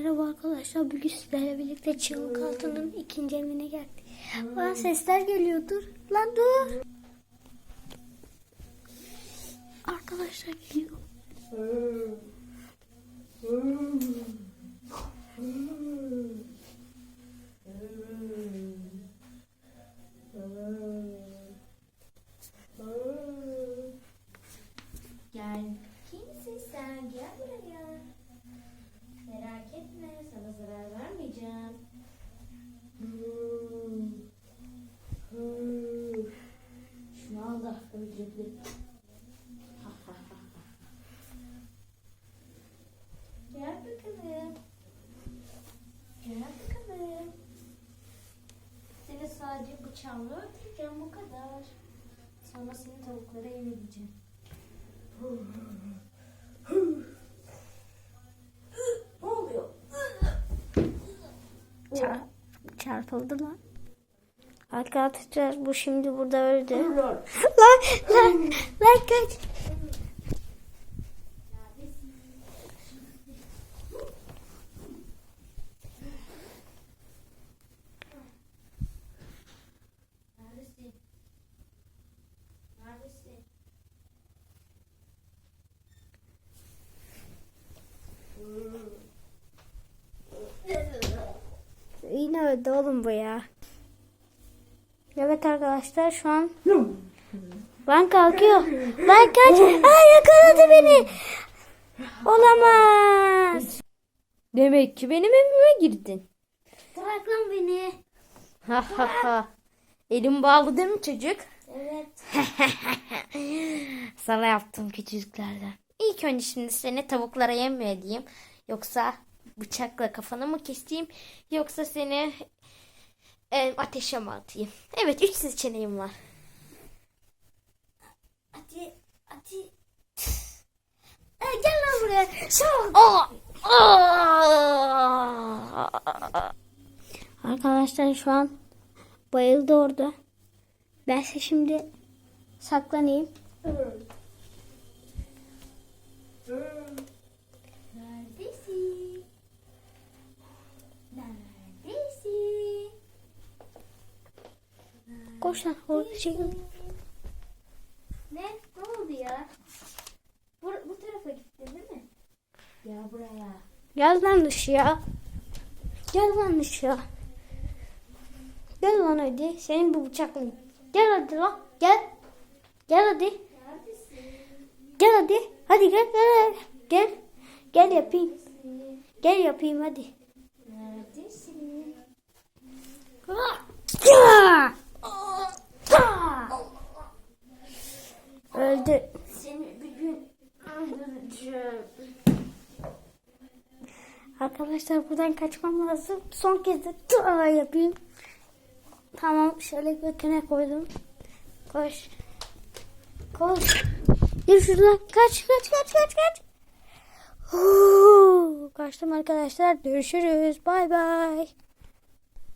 Merhaba arkadaşlar. Bugün sizlerle birlikte Çığlık Altı'nın ikinci evine geldik. Lan sesler geliyordur. Lan dur. Arkadaşlar geliyor. Gel. Kimsin sen? Gel buraya. Merak etme. Sana zarar vermeyeceğim. Şunu al da öldürebilirim. Gel bakalım. Gel bakalım. Seni sadece bıçağımla öldüreceğim bu kadar. Sonra seni tavuklara yem Çar çarpıldı lan. Arkadaşlar bu şimdi burada öldü. lan lan lan kaç. Neredesin? Neredesin? Yine öldü oğlum bu ya. Evet arkadaşlar şu an Lan kalkıyor. Lan kaç. Ay yakaladı beni. Olamaz. Demek ki benim evime girdin. Bırak lan beni. Ha ha ha. Elim bağlı değil mi çocuk? Evet. Sana yaptığım küçücüklerden. İlk önce şimdi seni tavuklara yem mi edeyim? Yoksa bıçakla kafanı mı keseyim? Yoksa seni e, ateşe mi atayım? Evet üç seçeneğim var. Hadi. Hadi. Ay, gel lan buraya. Şok. Aa! Aa! Arkadaşlar şu an bayıldı orada. Ben şimdi saklanayım. Neredesin? Neredesin? Koş lan orada çekil. Ne? Ne oldu ya? Bu, bu tarafa gittin değil mi? Gel buraya. Gel lan dışarı. Gel lan dışarı. Gel lan hadi. Senin bu bıçakla. Gel hadi lan. Gel. Gel hadi. Neredesin? Gel hadi. Hadi gel gel. Gel. Gel yapayım. Gel yapayım hadi. Neredesin? Öldü. Seni bir gün öldüreceğim. Arkadaşlar buradan kaçmam lazım. Son kez de tığa yapayım. Tamam şöyle götüne koydum. Koş. Koş. Yürü şuradan. Kaç kaç kaç kaç kaç. Huu, Kaçtım arkadaşlar. Görüşürüz. Bay bay.